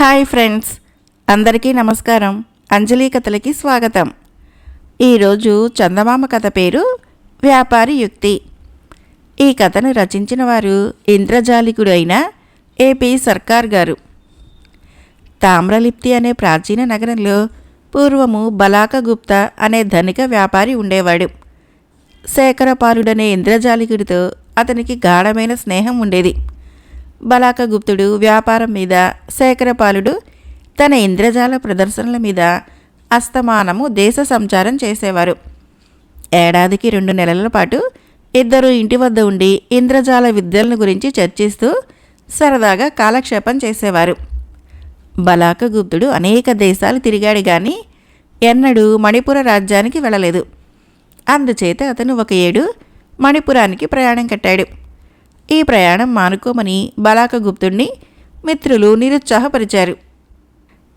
Hi friends అందరికీ నమస్కారం. అంజలి కథలకి స్వాగతం. ఈరోజు చందమామ కథ పేరు వ్యాపారి యుక్తి. ఈ కథను రచించిన వారు ఇంద్రజాలికుడు అయిన ఏపీ సర్కార్ గారు. తామ్రలిప్తి అనే ప్రాచీన నగరంలో పూర్వము బలాకగుప్త అనే ధనిక వ్యాపారి ఉండేవాడు. శేఖరపాలుడనే ఇంద్రజాలికుడితో అతనికి గాఢమైన స్నేహం ఉండేది. బలాకగుప్తుడు వ్యాపారం మీద శేఖరపాలుడు తన ఇంద్రజాల ప్రదర్శనల మీద అస్తమానము దేశ సంచారం చేసేవారు. ఏడాదికి రెండు నెలల పాటు ఇద్దరు ఇంటి వద్ద ఉండి ఇంద్రజాల విద్యలను గురించి చర్చిస్తూ సరదాగా కాలక్షేపం చేసేవారు. బలాకగుప్తుడు అనేక దేశాలు తిరిగాడు గాని ఎన్నడూ మణిపుర రాజ్యానికి వెళ్ళలేదు. అందుచేత అతను ఒక ఏడు మణిపురానికి ప్రయాణం కట్టాడు. ఈ ప్రయాణం మానుకోమని బలాకగుప్తుణ్ణి మిత్రులు నిరుత్సాహపరిచారు.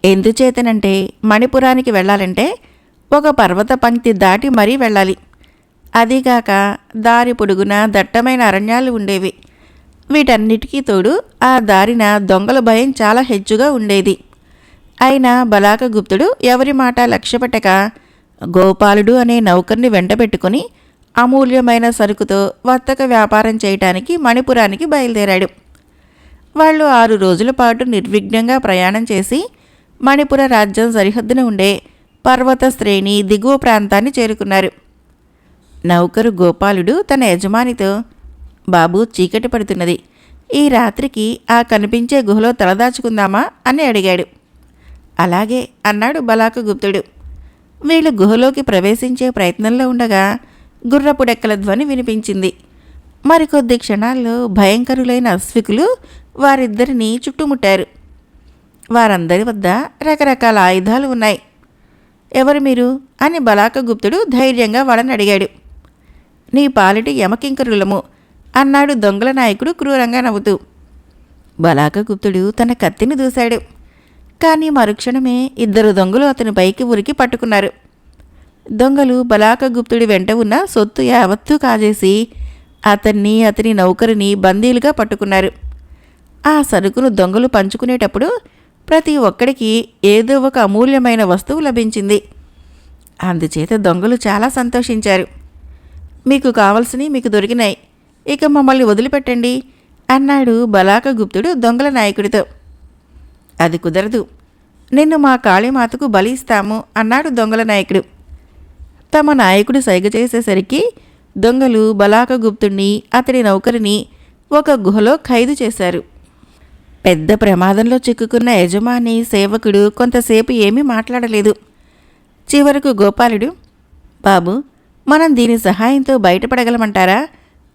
ఎందుచేతనంటే మణిపురానికి వెళ్ళాలంటే ఒక పర్వత పంక్తి దాటి మరీ వెళ్ళాలి. అదీగాక దారి పొడుగున దట్టమైన అరణ్యాలు ఉండేవి. వీటన్నిటికీ తోడు ఆ దారిన దొంగల భయం చాలా హెచ్చుగా ఉండేది. అయినా బలాకగుప్తుడు ఎవరి మాట లక్ష్యపెట్టక గోపాలుడు అనే నౌకర్ని వెంటబెట్టుకుని అమూల్యమైన సరుకుతో వర్తక వ్యాపారం చేయటానికి మణిపురానికి బయలుదేరాడు. వాళ్ళు ఆరు రోజుల పాటు నిర్విఘ్నంగా ప్రయాణం చేసి మణిపుర రాజ్యం సరిహద్దున ఉండే పర్వత శ్రేణి దిగువ ప్రాంతాన్ని చేరుకున్నారు. నౌకరు గోపాలుడు తన యజమానితో బాబు చీకటి పడుతున్నది. ఈ రాత్రికి ఆ కనిపించే గుహలో తలదాచుకుందామా? అని అడిగాడు. అలాగే అన్నాడు బలాకగుప్తుడు. వీళ్ళు గుహలోకి ప్రవేశించే ప్రయత్నంలో ఉండగా గుర్రపుడెక్కల ధ్వని వినిపించింది. మరికొద్ది క్షణాల్లో భయంకరులైన అశ్వికులు వారిద్దరిని చుట్టుముట్టారు. వారందరి వద్ద రకరకాల ఆయుధాలు ఉన్నాయి. ఎవరు మీరు? అని బలాకగుప్తుడు ధైర్యంగా వాళ్ళని అడిగాడు. నీ పాలిటి యమకింకరులము అన్నాడు దొంగల నాయకుడు క్రూరంగా నవ్వుతూ. బలాకగుప్తుడు తన కత్తిని దూశాడు. కానీ మరుక్షణమే ఇద్దరు దొంగలు అతని పైకి ఉరికి పట్టుకున్నారు. దొంగలు బలాకగుప్తుడి వెంట ఉన్న సొత్తు యావత్తూ కాజేసి అతన్ని అతని నౌకరిని బందీలుగా పట్టుకున్నారు. ఆ సరుకును దొంగలు పంచుకునేటప్పుడు ప్రతి ఒక్కడికి ఏదో ఒక అమూల్యమైన వస్తువు లభించింది. అందుచేత దొంగలు చాలా సంతోషించారు. మీకు కావలసినవి మీకు దొరికినాయి. ఇక మమ్మల్ని వదిలిపెట్టండి అన్నాడు బలాకగుప్తుడు దొంగల నాయకుడితో. అది కుదరదు. నిన్ను మా కాళీమాతకు బలి ఇస్తాము అన్నాడు దొంగల నాయకుడు. తమ నాయకుడు సైగ చేసేసరికి దొంగలు బలాకగుప్తుణ్ణి అతడి నౌకరిని ఒక గుహలో ఖైదు చేశారు. పెద్ద ప్రమాదంలో చిక్కుకున్న యజమాని సేవకుడు కొంతసేపు ఏమీ మాట్లాడలేదు. చివరకు గోపాలుడు బాబు మనం దీని సహాయంతో బయటపడగలమంటారా?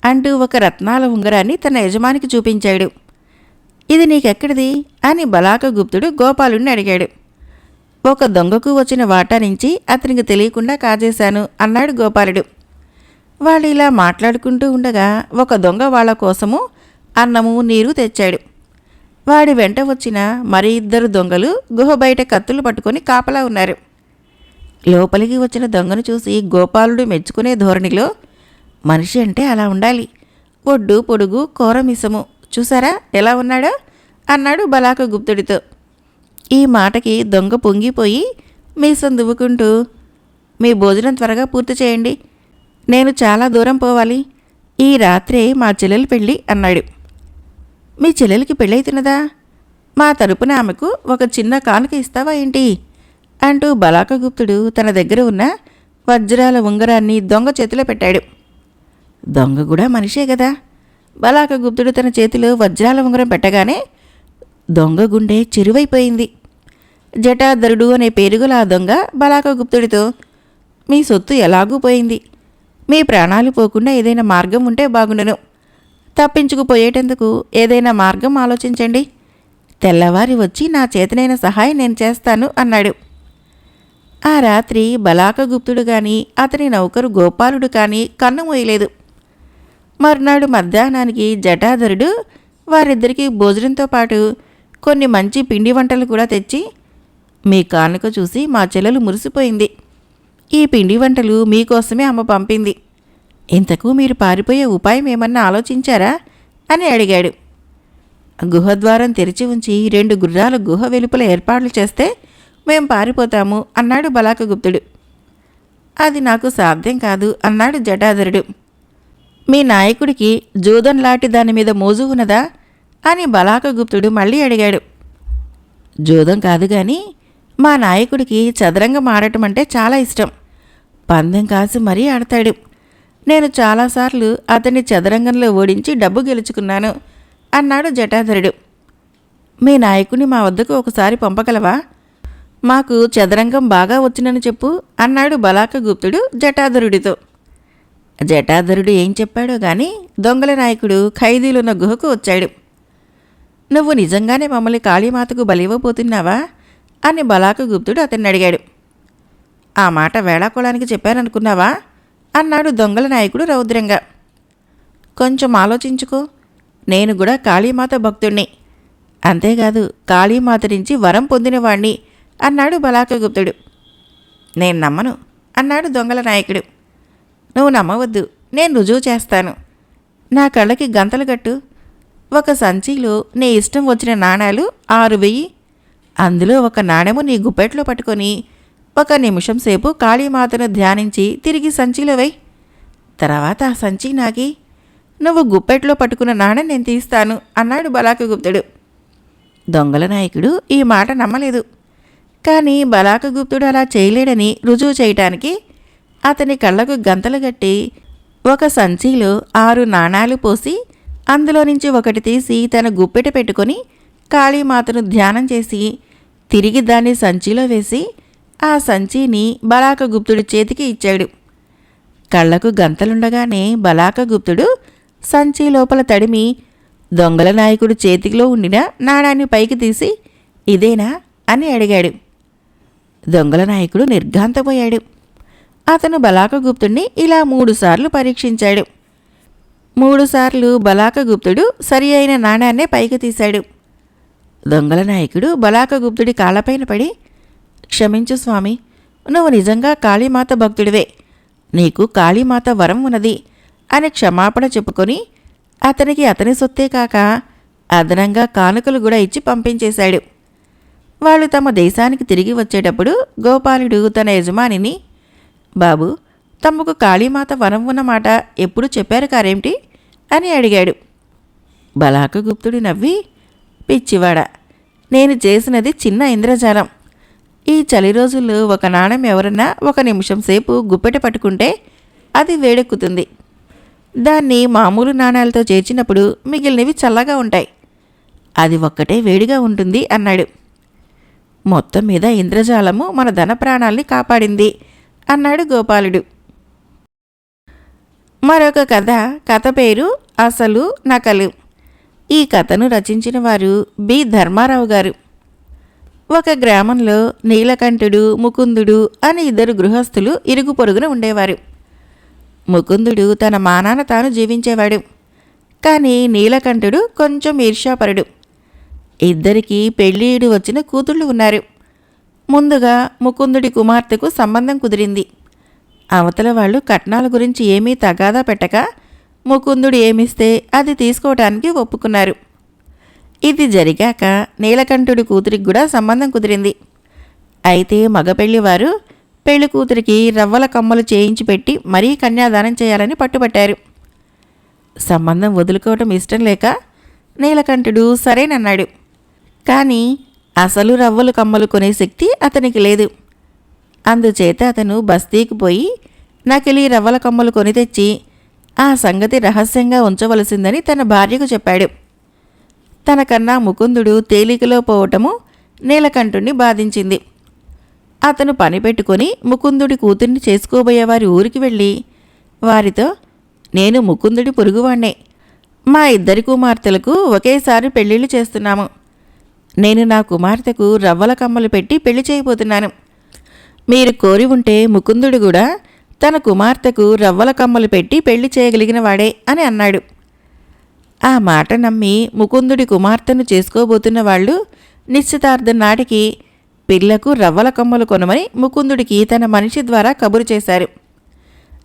అంటూ ఒక రత్నాల ఉంగరాన్ని తన యజమానికి చూపించాడు. ఇది నీకెక్కడిది? అని బలాకగుప్తుడు గోపాలుడిని అడిగాడు. ఒక దొంగకు వచ్చిన వాటా నుంచి అతనికి తెలియకుండా కాజేశాను అన్నాడు గోపాలుడు. వాళ్ళు ఇలా మాట్లాడుకుంటూ ఉండగా ఒక దొంగ వాళ్ళ కోసము అన్నము నీరు తెచ్చాడు. వాడి వెంట వచ్చిన మరి ఇద్దరు దొంగలు గుహ బయట కత్తులు పట్టుకొని కాపలా ఉన్నారు. లోపలికి వచ్చిన దొంగను చూసి గోపాలుడు మెచ్చుకునే ధోరణిలో మనిషి అంటే అలా ఉండాలి. ఒడ్డు పొడుగు కోరమిసము. చూసారా? ఎలా ఉన్నాడో? అన్నాడు బలాక గుప్తుడితో ఈ మాటకి దొంగ పొంగిపోయి మీసం దువ్వుకుంటూ మీ భోజనం త్వరగా పూర్తి చేయండి. నేను చాలా దూరం పోవాలి. ఈ రాత్రే మా చెల్లెలు పెళ్ళి అన్నాడు. మీ చెల్లెలికి పెళ్ళైతున్నదా మా తరపున ఆమెకు ఒక చిన్న కానుక ఇస్తావా ఏంటి? అంటూ బలాకగుప్తుడు తన దగ్గర ఉన్న వజ్రాల ఉంగరాన్ని దొంగ చేతిలో పెట్టాడు. దొంగ కూడా మనిషే కదా బలాకగుప్తుడు తన చేతిలో వజ్రాల ఉంగరం పెట్టగానే దొంగ గుండె చెరువైపోయింది. జటాధరుడు అనే పేరుగల ఆ దొంగ బలాకగుప్తుడితో మీ సొత్తు ఎలాగూ పోయింది. మీ ప్రాణాలు పోకుండా ఏదైనా మార్గం ఉంటే బాగుండను. తప్పించుకుపోయేటందుకు ఏదైనా మార్గం ఆలోచించండి. తెల్లవారి వచ్చి నా చేతనైన సహాయం నేను చేస్తాను అన్నాడు. ఆ రాత్రి బలాకగుప్తుడు కానీ అతని నౌకరు గోపాలుడు కానీ కన్నుమూయలేదు మరునాడు మధ్యాహ్నానికి జటాధరుడు వారిద్దరికీ భోజనంతో పాటు కొన్ని మంచి పిండి వంటలు కూడా తెచ్చి మీ కానుక చూసి మా చెల్లెలు మురిసిపోయింది. ఈ పిండి వంటలు మీకోసమే అమ్మ పంపింది. ఇంతకు మీరు పారిపోయే ఉపాయం ఏమన్నా ఆలోచించారా? అని అడిగాడు. గుహద్వారం తెరిచి ఉంచి రెండు గుర్రాలు గుహ వెలుపల ఏర్పాట్లు చేస్తే మేం పారిపోతాము అన్నాడు బలాకగుప్తుడు. అది నాకు సాధ్యం కాదు అన్నాడు జటాధరుడు. మీ నాయకుడికి జూదం లాంటి దాని మీద మోజు ఉన్నదా? అని బలాకగుప్తుడు మళ్ళీ అడిగాడు. జూదం కాదు కానీ మా నాయకుడికి చదరంగం ఆడటం అంటే చాలా ఇష్టం. పందెం కాసి మరీ ఆడతాడు. నేను చాలాసార్లు అతన్ని చదరంగంలో ఓడించి డబ్బు గెలుచుకున్నాను అన్నాడు జటాధరుడు. మీ నాయకుని మా వద్దకు ఒకసారి పంపగలవా? మాకు చదరంగం బాగా వచ్చినని చెప్పు అన్నాడు బలాకగుప్తుడు జటాధరుడితో. జటాధరుడు ఏం చెప్పాడో గాని దొంగల నాయకుడు ఖైదీలున్న గుహకు వచ్చాడు. నువ్వు నిజంగానే మమ్మల్ని కాళీమాతకు బలివ్వబోతున్నావా? అని బలాక గుప్తుడు అతన్ని అడిగాడు ఆ మాట వేళాకోళానికి చెప్పాననుకున్నావా? అన్నాడు దొంగల నాయకుడు రౌద్రంగా. కొంచెం ఆలోచించుకో. నేను కూడా కాళీమాత భక్తుణ్ణి. అంతేకాదు కాళీమాత నుంచి వరం పొందినవాణ్ణి అన్నాడు బలాకగుప్తుడు. నేను నమ్మను అన్నాడు దొంగల నాయకుడు. నువ్వు నమ్మవద్దు నేను రుజువు చేస్తాను. నా కళ్ళకి గంతలు కట్టు. ఒక సంచిలో నీ ఇష్టం వచ్చిన నాణాలు ఆరు వెయ్యి అందులో ఒక నాణెము నీ గుప్పెట్లో పట్టుకొని ఒక నిమిషం సేపు కాళీమాతను ధ్యానించి తిరిగి సంచిలో వై తర్వాత ఆ సంచి నాకి నువ్వు గుప్పెట్లో పట్టుకున్న నాణెం నేను తీస్తాను అన్నాడు బలాకగుప్తుడు దొంగల నాయకుడు ఈ మాట నమ్మలేదు. కానీ బలాకగుప్తుడు అలా చేయలేడని రుజువు చేయటానికి అతని కళ్ళకు గంతలు గట్టి ఒక సంచిలో ఆరు నాణాలు పోసి అందులో నుంచి ఒకటి తీసి తన గుప్పెట పెట్టుకొని కాళీమాతను ధ్యానం చేసి తిరిగి దాన్ని సంచిలో వేసి ఆ సంచిని బలాకగుప్తుడి చేతికి ఇచ్చాడు. కళ్ళకు గంతలుండగానే బలాకగుప్తుడు సంచి లోపల తడిమి దొంగల నాయకుడు చేతిలో ఉండిన నాణాన్ని పైకి తీసి ఇదేనా? అని అడిగాడు. దొంగల నాయకుడు నిర్ఘాంతపోయాడు అతను బలాకగుప్తుడిని ఇలా మూడుసార్లు పరీక్షించాడు. మూడుసార్లు బలాకగుప్తుడు సరి అయిన నాణాన్నే పైకి తీశాడు. దొంగల నాయకుడు బలాకగుప్తుడి కాళ్ళపైన పడి క్షమించు స్వామి నువ్వు నిజంగా కాళీమాత భక్తుడివే. నీకు కాళీమాత వరం ఉన్నది అని క్షమాపణ చెప్పుకొని అతనికి అతని సొత్తే కాక అదనంగా కానుకలు కూడా ఇచ్చి పంపించేశాడు. వాళ్ళు తమ దేశానికి తిరిగి వచ్చేటప్పుడు గోపాలుడు తన యజమానిని బాబు తమకు కాళీమాత వరం ఉన్నమాట ఎప్పుడు చెప్పారు కారేమిటి? అని అడిగాడు. బలాకగుప్తుడు నవ్వి పిచ్చివాడ నేను చేసినది చిన్న ఇంద్రజాలం. ఈ చలి రోజుల్లో ఒక నాణెం ఎవరన్నా ఒక నిమిషం సేపు గుప్పెట పట్టుకుంటే అది వేడెక్కుతుంది. దాన్ని మామూలు నాణాలతో చేర్చినప్పుడు మిగిలినవి చల్లగా ఉంటాయి. అది ఒక్కటే వేడిగా ఉంటుంది అన్నాడు. మొత్తం మీద ఇంద్రజాలము మన ధన ప్రాణాల్ని కాపాడింది అన్నాడు గోపాలుడు. మరొక కథ కథ పేరు అసలు నకలు. ఈ కథను రచించిన వారు బి. ధర్మారావు గారు. ఒక గ్రామంలో నీలకంఠుడు ముకుందుడు అని ఇద్దరు గృహస్థులు ఇరుగు పొరుగున ఉండేవారు. ముకుందుడు తన మానాన తాను జీవించేవాడు. కానీ నీలకంఠుడు కొంచెం ఈర్ష్యాపరుడు. ఇద్దరికీ పెళ్ళీడు వచ్చిన కూతుళ్ళు ఉన్నారు. ముందుగా ముకుందుడి కుమార్తెకు సంబంధం కుదిరింది. అవతల వాళ్ళు కట్నాల గురించి ఏమీ తగాదా పెట్టక ముకుందుడు ఏమిస్తే అది తీసుకోవటానికి ఒప్పుకున్నారు. ఇది జరిగాక నీలకంఠుడి కూతురికి కూడా సంబంధం కుదిరింది. అయితే మగపెళ్ళివారు పెళ్ళి కూతురికి రవ్వల కమ్మలు చేయించి పెట్టి మరీ కన్యాదానం చేయాలని పట్టుబట్టారు. సంబంధం వదులుకోవటం ఇష్టం లేక నీలకంఠుడు సరేనన్నాడు. కానీ అసలు రవ్వలు కమ్మలు కొనే శక్తి అతనికి లేదు. అందుచేత అతను బస్తీకి పోయి నకిలీ రవ్వల కమ్మలు కొని తెచ్చి ఆ సంగతి రహస్యంగా ఉంచవలసిందని తన భార్యకు చెప్పాడు. తనకన్నా ముకుందుడు తేలికలో పోవటము నీలకంఠుణ్ణి బాధించింది. అతను పని పెట్టుకొని ముకుందుడి కూతుర్ని చేసుకోబోయే వారి ఊరికి వెళ్ళి వారితో నేను ముకుందుడి పొరుగువాణ్ణే. మా ఇద్దరి కుమార్తెలకు ఒకేసారి పెళ్ళిళ్ళు చేస్తున్నాము. నేను నా కుమార్తెకు రవ్వల కమ్మలు పెట్టి పెళ్ళి చేయబోతున్నాను. మీరు కోరి ఉంటే ముకుందుడు కూడా తన కుమార్తెకు రవ్వల కమ్మలు పెట్టి పెళ్ళి చేయగలిగిన వాడే అని అన్నాడు. ఆ మాట నమ్మి ముకుందుడి కుమార్తెను చేసుకోబోతున్న వాళ్ళు నిశ్చితార్థం నాటికి పిల్లకు రవ్వల కమ్మలు కొనమని ముకుందుడికి తన మనిషి ద్వారా కబురు చేశారు.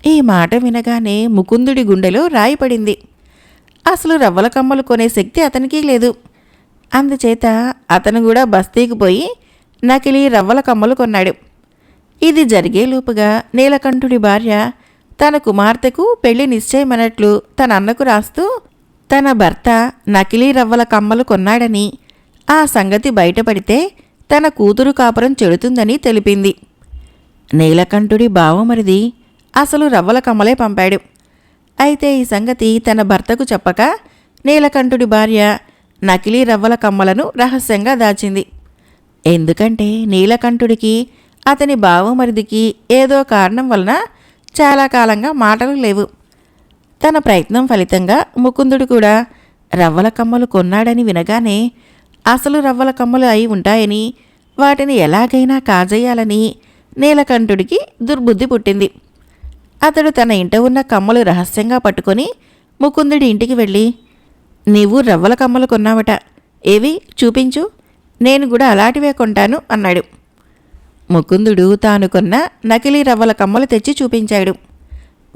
ఈ మాట వినగానే ముకుందుడి గుండెలో రాయి పడింది. అసలు రవ్వల కమ్మలు కొనే శక్తి అతనికి లేదు. అందుచేత అతను కూడా బస్తీకి పోయి నకిలీ రవ్వల కమ్మలు కొన్నాడు. ఇది జరిగేలోపుగా నీలకంఠుడి భార్య తన కుమార్తెకు పెళ్ళి నిశ్చయమన్నట్లు తన అన్నకు రాస్తూ తన భర్త నకిలీ రవ్వల కమ్మలు కొన్నాడని ఆ సంగతి బయటపడితే తన కూతురు కాపురం చెడుతుందని తెలిపింది. నీలకంఠుడి బావమరిది అసలు రవ్వల కమ్మలే పంపాడు. అయితే ఈ సంగతి తన భర్తకు చెప్పక నీలకంఠుడి భార్య నకిలీ రవ్వల కమ్మలను రహస్యంగా దాచింది. ఎందుకంటే నీలకంఠుడికి అతని బావమరిదికి ఏదో కారణం వలన చాలా కాలంగా మాటలు లేవు. తన ప్రయత్నం ఫలితంగా ముకుందుడు కూడా రవ్వల కమ్మలు కొన్నాడని వినగానే అసలు రవ్వల కమ్మలు అయి ఉంటాయని వాటిని ఎలాగైనా కాజేయాలని నీలకంఠుడికి దుర్బుద్ధి పుట్టింది. అతడు తన ఇంట ఉన్న కమ్మలు రహస్యంగా పట్టుకొని ముకుందుడి ఇంటికి వెళ్ళి నీవు రవ్వల కమ్మలు కొన్నావట. ఏవి? చూపించు. నేను కూడా అలాంటివే కొంటాను అన్నాడు. ముకుందుడు తాను కొన్న నకిలీ రవ్వల కమ్మలు తెచ్చి చూపించాడు.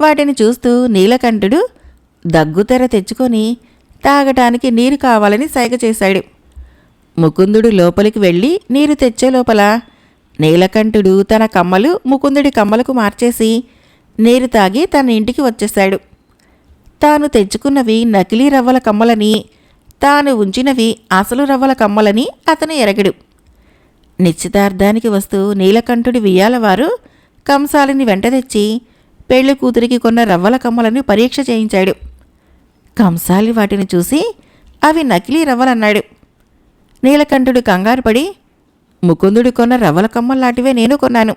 వాటిని చూస్తూ నీలకంఠుడు దగ్గుతెర తెచ్చుకొని తాగటానికి నీరు కావాలని సైగ చేశాడు. ముకుందుడు లోపలికి వెళ్ళి నీరు తెచ్చే లోపల నీలకంఠుడు తన కమ్మలు ముకుందుడి కమ్మలకు మార్చేసి నీరు తాగి తన ఇంటికి వచ్చేశాడు. తాను తెచ్చుకున్నవి నకిలీ రవ్వల కమ్మలని తాను ఉంచినవి అసలు రవ్వల కమ్మలని అతను ఎరగడు. నిశ్చితార్థానికి వస్తూ నీలకంఠుడి వియ్యాలవారు కంసాలిని వెంట తెచ్చి పెళ్ళి కూతురికి కొన్న రవ్వల కమ్మలను పరీక్ష చేయించాడు. కంసాలి వాటిని చూసి అవి నకిలీ రవ్వలన్నాడు. నీలకంఠుడు కంగారు పడి ముకుందుడు కొన్న రవ్వల కమ్మల్లాంటివే నేను కొన్నాను.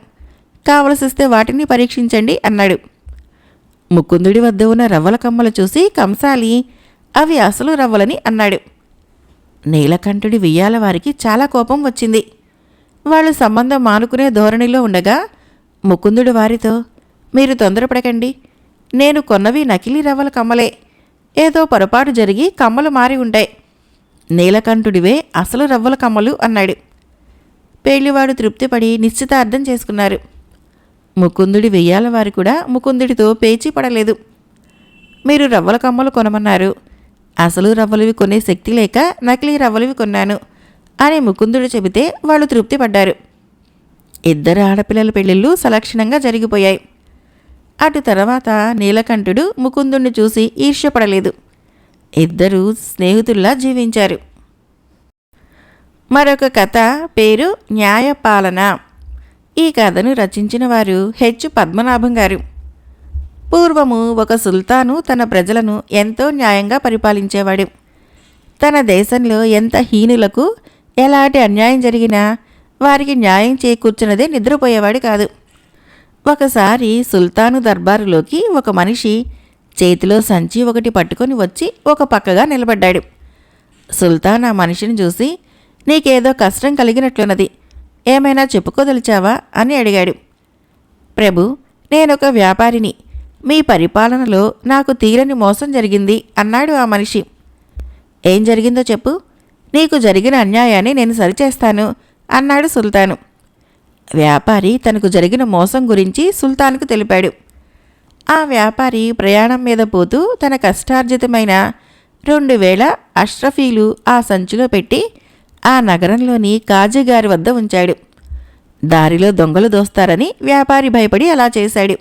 కావలసిస్తే వాటిని పరీక్షించండి అన్నాడు. ముకుందుడి వద్ద ఉన్న రవ్వల కమ్మలు చూసి కంసాలి అవి అసలు రవ్వలని అన్నాడు. నీలకంఠుడి వియ్యాల వారికి చాలా కోపం వచ్చింది. వాళ్ళు సంబంధం మానుకునే ధోరణిలో ఉండగా ముకుందుడు వారితో మీరు తొందరపడకండి. నేను కొన్నవి నకిలీ రవ్వల కమ్మలే. ఏదో పొరపాటు జరిగి కమ్మలు మారి ఉంటాయి. నీలకంఠుడివే అసలు రవ్వల కమ్మలు అన్నాడు. పెళ్ళివాడు తృప్తిపడి నిశ్చితార్థం చేసుకున్నారు. ముకుందుడి వెయ్యాల వారు కూడా ముకుందుడితో పేచీ పడలేదు. మీరు రవ్వల కమ్మలు కొనమన్నారు. అసలు రవ్వలవి కొనే శక్తి లేక నకిలీ రవ్వలవి కొన్నాను. అని ముకుందుడు చెబితే వాళ్ళు తృప్తి పడ్డారు ఇద్దరు ఆడపిల్లల పెళ్ళిళ్ళు సలక్షణంగా జరిగిపోయాయి. అటు తర్వాత నీలకంఠుడు ముకుందుణ్ణి చూసి ఈర్ష్యపడలేదు. ఇద్దరూ స్నేహితుల్లా జీవించారు. మరొక కథ పేరు న్యాయపాలన. ఈ కథను రచించిన వారు హెచ్. పద్మనాభం గారు. పూర్వము ఒక సుల్తాను తన ప్రజలను ఎంతో న్యాయంగా పరిపాలించేవాడు. తన దేశంలో ఎంత హీనులకు ఎలాంటి అన్యాయం జరిగినా వారికి న్యాయం చేకూర్చున్నదే నిద్రపోయేవాడు కాదు. ఒకసారి సుల్తాను దర్బారులోకి ఒక మనిషి చేతిలో సంచి ఒకటి పట్టుకొని వచ్చి ఒక పక్కగా నిలబడ్డాడు. సుల్తాన్ ఆ మనిషిని చూసి నీకేదో కష్టం కలిగినట్లున్నది. ఏమైనా చెప్పుకోదలిచావా అని అడిగాడు. ప్రభు నేనొక వ్యాపారిని. మీ పరిపాలనలో నాకు తీరని మోసం జరిగింది అన్నాడు ఆ మనిషి. ఏం జరిగిందో చెప్పు. నీకు జరిగిన అన్యాయాన్ని నేను సరిచేస్తాను అన్నాడు సుల్తాను. వ్యాపారి తనకు జరిగిన మోసం గురించి సుల్తాన్కు తెలిపాడు. ఆ వ్యాపారి ప్రయాణం మీద పోతూ తన కష్టార్జితమైన రెండు వేల అష్రఫీలు ఆ సంచిలో పెట్టి ఆ నగరంలోని కాజీగారి వద్ద ఉంచాడు. దారిలో దొంగలు దోస్తారని వ్యాపారి భయపడి అలా చేశాడు.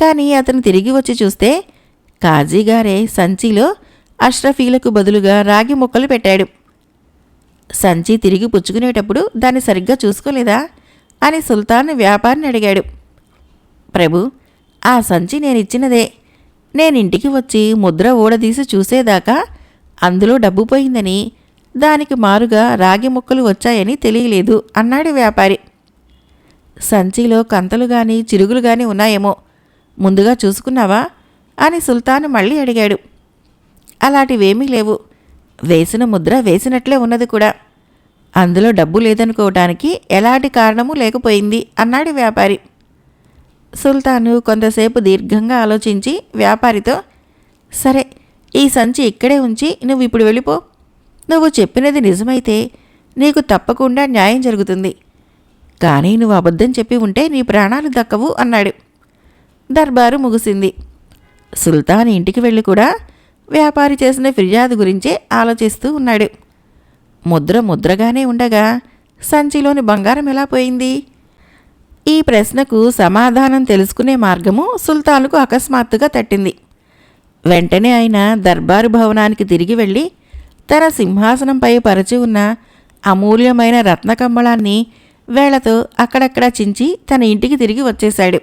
కానీ అతను తిరిగి వచ్చి చూస్తే కాజీగారే సంచిలో అష్రఫీలకు బదులుగా రాగి ముక్కలు పెట్టాడు. సంచి తిరిగి పుచ్చుకునేటప్పుడు దాన్ని సరిగ్గా చూసుకోలేదా అని సుల్తాన్ వ్యాపారిని అడిగాడు. ప్రభు ఆ సంచి నేనిచ్చినదే. నేనింటికి వచ్చి ముద్ర ఊడదీసి చూసేదాకా అందులో డబ్బు పోయిందని దానికి మారుగా రాగి ముక్కలు వచ్చాయని తెలియలేదు అన్నాడు వ్యాపారి. సంచిలో కంతలు గాని చిరుగులు గాని ఉన్నాయేమో ముందుగా చూసుకున్నావా అని సుల్తాన్ మళ్ళీ అడిగాడు. అలాంటివేమీ లేవు. వేసిన ముద్ర వేసినట్లే ఉన్నది కూడా. అందులో డబ్బు లేదనుకోవటానికి ఎలాంటి కారణము లేకపోయింది అన్నాడు వ్యాపారి. సుల్తాను కొంతసేపు దీర్ఘంగా ఆలోచించి వ్యాపారితో సరే ఈ సంచి ఇక్కడే ఉంచి నువ్వు ఇప్పుడు వెళ్ళిపో. నువ్వు చెప్పినది నిజమైతే నీకు తప్పకుండా న్యాయం జరుగుతుంది. కానీ నువ్వు అబద్ధం చెప్పి ఉంటే నీ ప్రాణాలు దక్కవు అన్నాడు. దర్బారు ముగిసింది. సుల్తాన్ ఇంటికి వెళ్ళి కూడా వ్యాపారి చేసిన ఫిర్యాదు గురించే ఆలోచిస్తూ ఉన్నాడు. ముద్ర ముద్రగానే ఉండగా సంచిలోని బంగారం ఎలా పోయింది? ఈ ప్రశ్నకు సమాధానం తెలుసుకునే మార్గము సుల్తానుకు అకస్మాత్తుగా తట్టింది. వెంటనే ఆయన దర్బారు భవనానికి తిరిగి వెళ్ళి తన సింహాసనంపై పరచి ఉన్న అమూల్యమైన రత్నకంబళాన్ని వేళతో అక్కడక్కడ చించి తన ఇంటికి తిరిగి వచ్చేశాడు.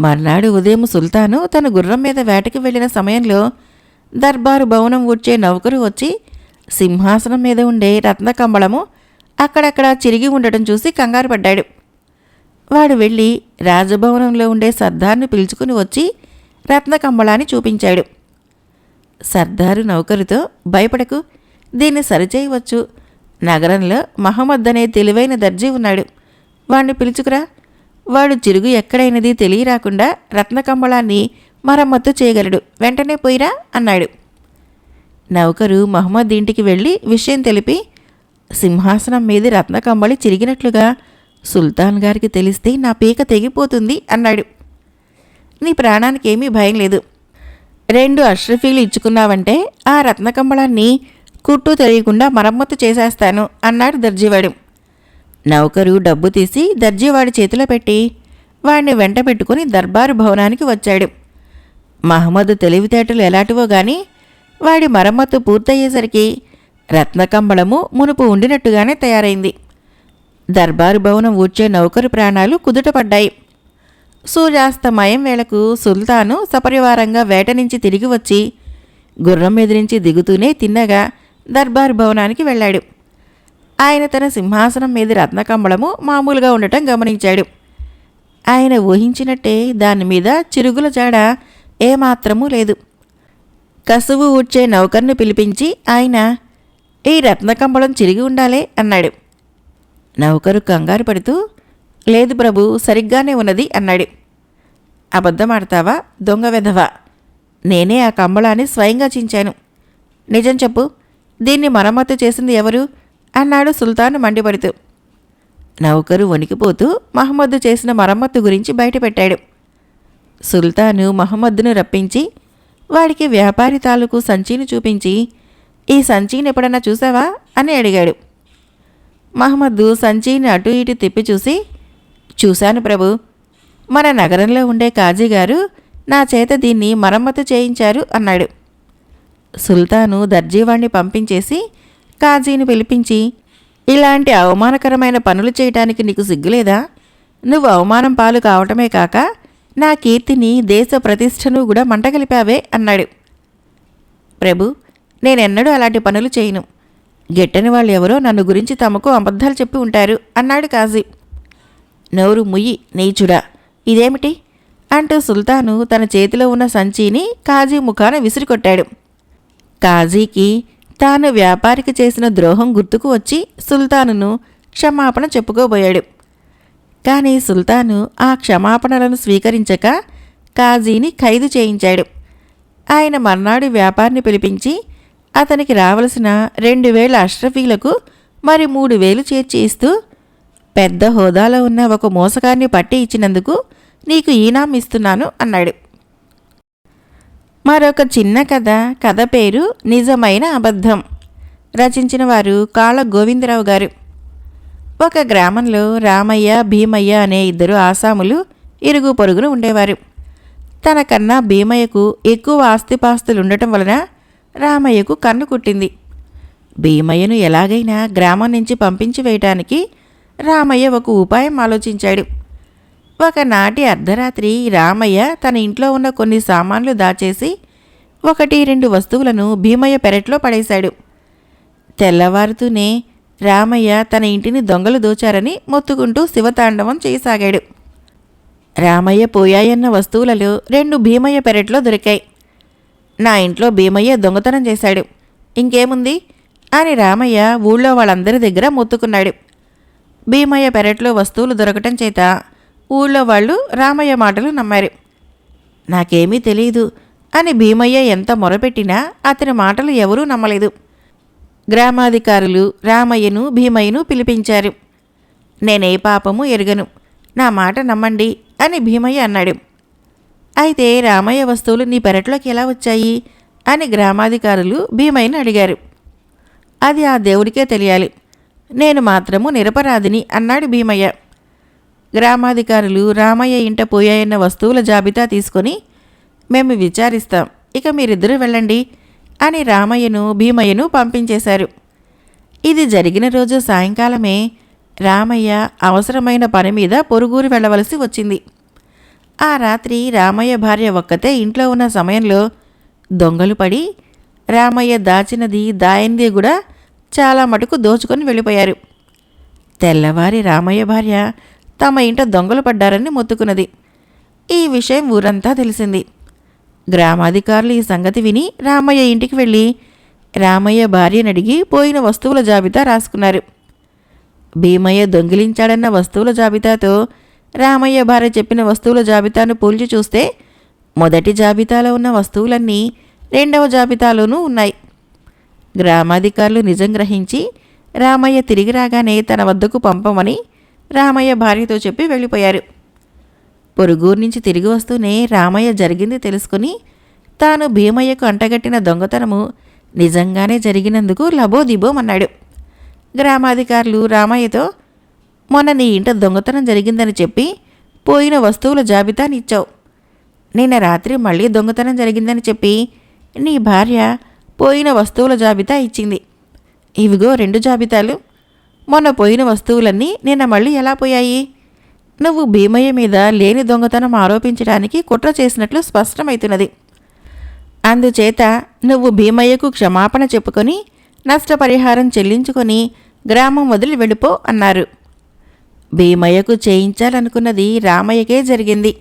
మర్నాడు ఉదయం సుల్తాను తన గుర్రం మీద వేటకి వెళ్ళిన సమయంలో దర్బారు భవనం ఊడ్చే నౌకరు వచ్చి సింహాసనం మీద ఉండే రత్నకంబళము అక్కడక్కడ చిరిగి ఉండటం చూసి కంగారు పడ్డాడు. వాడు వెళ్ళి రాజభవనంలో ఉండే సర్దార్ను పిలుచుకుని వచ్చి రత్నకంబళాన్ని చూపించాడు. సర్దారు నౌకరుతో భయపడకు దీన్ని సరిచేయవచ్చు. నగరంలో మహమ్మద్ అనే తెలివైన దర్జీ ఉన్నాడు. వాణ్ణి పిలుచుకురా. వాడు చిరుగు ఎక్కడైనది తెలియరాకుండా రత్నకంబళాన్ని మరమ్మత్తు చేయగలడు. వెంటనే పోయిరా అన్నాడు. నౌకరు మహమ్మద్ ఇంటికి వెళ్ళి విషయం తెలిపి సింహాసనం మీద రత్నకంబళి చిరిగినట్లుగా సుల్తాన్ గారికి తెలిస్తే నా పీక తెగిపోతుంది అన్నాడు. నీ ప్రాణానికి ఏమీ భయం లేదు. రెండు అష్రఫీలు ఇచ్చుకున్నావంటే ఆ రత్నకంబళాన్ని కుట్టు తెలియకుండా మరమ్మత్తు చేసేస్తాను అన్నాడు దర్జీవాడు. నౌకరు డబ్బు తీసి దర్జీవాడి చేతిలో పెట్టి వాడిని వెంట పెట్టుకుని దర్బారు భవనానికి వచ్చాడు. మహమ్మద్ తెలివితేటలు ఎలాంటివో గాని వాడి మరమ్మత్తు పూర్తయ్యేసరికి రత్నకంబళము మునుపు ఉండినట్టుగానే తయారైంది. దర్బారు భవనం ఊడ్చే నౌకరు ప్రాణాలు కుదుటపడ్డాయి. సూర్యాస్తమయం వేళకు సుల్తాను సపరివారంగా వేట నుంచి తిరిగి వచ్చి గుర్రం మీద నుంచి దిగుతూనే తిన్నగా దర్బార్ భవనానికి వెళ్ళాడు. ఆయన తన సింహాసనం మీద రత్నకంబళము మామూలుగా ఉండటం గమనించాడు. ఆయన ఊహించినట్టే దాని మీద చిరుగుల జాడ ఏమాత్రమూ లేదు. కసువు ఊడ్చే నౌకర్ను పిలిపించి ఆయన ఈ రత్నకంబళం చిరిగి ఉండాలే అన్నాడు. నౌకరు కంగారు పడుతూ లేదు ప్రభు సరిగ్గానే ఉన్నది అన్నాడు. అబద్ధమాడతావా? దొంగ వెధవా? నేనే ఆ కంబళాన్ని స్వయంగా చించాను. నిజం చెప్పు దీన్ని మరమ్మతు చేసింది ఎవరు? అన్నాడు సుల్తాను మండిపడుతూ. నౌకరు వణికిపోతూ మహమ్మద్ చేసిన మరమ్మత్తు గురించి బయటపెట్టాడు. సుల్తాను మహమ్మద్ను రప్పించి వాడికి వ్యాపారి తాలూకు సంచిని చూపించి ఈ సంచిని ఎప్పుడన్నా చూసావా? అని అడిగాడు. మహమ్మద్దు సంచిని అటు ఇటు తిప్పి చూసి చూశాను ప్రభు. మన నగరంలో ఉండే కాజీ గారు నా చేత దీన్ని మరమ్మతు చేయించారు అన్నాడు. సుల్తాను దర్జీవాణ్ణి పంపించేసి కాజీని పిలిపించి ఇలాంటి అవమానకరమైన పనులు చేయటానికి నీకు సిగ్గులేదా? నువ్వు అవమానం పాలు కావటమే కాక నా కీర్తిని దేశ ప్రతిష్టను కూడా మంటగలిపావే అన్నాడు. ప్రభు నేనెన్నడూ అలాంటి పనులు చేయను. గెట్టని వాళ్ళు ఎవరో నన్ను గురించి తమకు అబద్ధాలు చెప్పి ఉంటారు అన్నాడు కాజీ. నోరు ముయ్యి నీచుడా ఇదేమిటి? అంటూ సుల్తాను తన చేతిలో ఉన్న సంచిని కాజీ ముఖాన విసిరికొట్టాడు. కాజీకి తాను వ్యాపారికి చేసిన ద్రోహం గుర్తుకు వచ్చి సుల్తానును క్షమాపణ చెప్పుకోబోయాడు. కానీ సుల్తాను ఆ క్షమాపణలను స్వీకరించక కాజీని ఖైదు చేయించాడు. ఆయన మర్నాడు వ్యాపారిని పిలిపించి అతనికి రావలసిన రెండు వేల అష్రఫీలకు మరి మూడు వేలు చేర్చి ఇస్తూ పెద్ద హోదాలో ఉన్న ఒక మోసగాన్ని పట్టి ఇచ్చినందుకు నీకు ఈనాం ఇస్తున్నాను అన్నాడు. మరొక చిన్న కథ కథ పేరు నిజమైన అబద్ధం. రచించిన వారు కాళ గోవిందరావు గారు. ఒక గ్రామంలో రామయ్య భీమయ్య అనే ఇద్దరు ఆసాములు ఇరుగు పొరుగును ఉండేవారు. తనకన్నా భీమయ్యకు ఎక్కువ ఆస్తిపాస్తులు ఉండటం వలన రామయ్యకు కన్ను కుట్టింది. భీమయ్యను ఎలాగైనా గ్రామం నుంచి పంపించి వేయటానికి రామయ్య ఒక ఉపాయం ఆలోచించాడు. ఒకనాటి అర్ధరాత్రి రామయ్య తన ఇంట్లో ఉన్న కొన్ని సామాన్లు దాచేసి ఒకటి రెండు వస్తువులను భీమయ్య పెరట్లో పడేశాడు. తెల్లవారుతూనే రామయ్య తన ఇంటిని దొంగలు దోచారని మొత్తుకుంటూ శివతాండవం చేయసాగాడు. రామయ్య పోయాయన్న వస్తువులలో రెండు భీమయ్య పెరట్లో దొరికాయి. నా ఇంట్లో భీమయ్య దొంగతనం చేశాడు. ఇంకేముంది? అని రామయ్య ఊళ్ళో వాళ్ళందరి దగ్గర మొత్తుకున్నాడు. భీమయ్య పెరట్లో వస్తువులు దొరకటం చేత ఊళ్ళో వాళ్ళు రామయ్య మాటలు నమ్మారు. నాకేమీ తెలియదు అని భీమయ్య ఎంత మొరపెట్టినా అతని మాటలు ఎవరూ నమ్మలేదు. గ్రామాధికారులు రామయ్యను భీమయ్యను పిలిపించారు. నేనే పాపము ఎరుగను. నా మాట నమ్మండి అని భీమయ్య అన్నాడు. అయితే రామయ్య వస్తువులు నీ పెరట్లోకి ఎలా వచ్చాయి? అని గ్రామాధికారులు భీమయ్యను అడిగారు. అది ఆ దేవుడికే తెలియాలి. నేను మాత్రము నిరపరాధిని అన్నాడు భీమయ్య. గ్రామాధికారులు రామయ్య ఇంట పోయాయన్న వస్తువుల జాబితా తీసుకొని మేము విచారిస్తాం. ఇక మీరిద్దరూ వెళ్ళండి. అని రామయ్యను భీమయ్యను పంపించేశారు. ఇది జరిగిన రోజు సాయంకాలమే రామయ్య అవసరమైన పని మీద పొరుగురు వెళ్ళవలసి వచ్చింది. ఆ రాత్రి రామయ్య భార్య ఒక్కతే ఇంట్లో ఉన్న సమయంలో దొంగలు పడి రామయ్య దాచినది దాయింది కూడా చాలా మటుకు దోచుకొని వెళ్ళిపోయారు. తెల్లవారి రామయ్య భార్య తమ ఇంట దొంగలు పడ్డారని మొత్తుకున్నది. ఈ విషయం ఊరంతా తెలిసింది. గ్రామాధికారులు ఈ సంగతి విని రామయ్య ఇంటికి వెళ్ళి రామయ్య భార్యను అడిగి పోయిన వస్తువుల జాబితా రాసుకున్నారు. భీమయ్య దొంగిలించాడన్న వస్తువుల జాబితాతో రామయ్య భార్య చెప్పిన వస్తువుల జాబితాను పోల్చి చూస్తే మొదటి జాబితాలో ఉన్న వస్తువులన్నీ రెండవ జాబితాలోనూ ఉన్నాయి. గ్రామాధికారులు నిజం గ్రహించి రామయ్య తిరిగి రాగానే తన వద్దకు పంపమని రామయ్య భార్యతో చెప్పి వెళ్ళిపోయారు. పొరుగురు నుంచి తిరిగి వస్తూనే రామయ్య జరిగింది తెలుసుకుని తాను భీమయ్యకు అంటగట్టిన దొంగతనము నిజంగానే జరిగినందుకు లబోదిబోమన్నాడు. గ్రామాధికారులు రామయ్యతో మొన్న నీ ఇంట దొంగతనం జరిగిందని చెప్పి పోయిన వస్తువుల జాబితాని ఇచ్చావు నిన్న రాత్రి మళ్ళీ దొంగతనం జరిగిందని చెప్పి నీ భార్య పోయిన వస్తువుల జాబితా ఇచ్చింది. ఇవిగో రెండు జాబితాలు. మొన్న పోయిన వస్తువులన్నీ నిన్న మళ్ళీ ఎలా పోయాయి? నువ్వు భీమయ్య మీద లేని దొంగతనం ఆరోపించడానికి కుట్ర చేసినట్లు స్పష్టమవుతున్నది అందుచేత నువ్వు భీమయ్యకు క్షమాపణ చెప్పుకొని నష్టపరిహారం చెల్లించుకొని గ్రామం వదిలి వెళ్ళిపో అన్నారు. భీమయ్యకు చేయించాలనుకున్నది రామయ్యకే జరిగింది.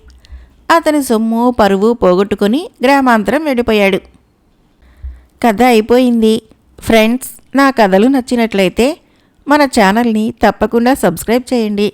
అతని సొమ్ము పరువు పోగొట్టుకొని గ్రామాంతరం వెళ్ళిపోయాడు. కథ అయిపోయింది. ఫ్రెండ్స్ నా కథలు నచ్చినట్లయితే మన ఛానల్ని తప్పకుండా సబ్స్క్రైబ్ చేయండి.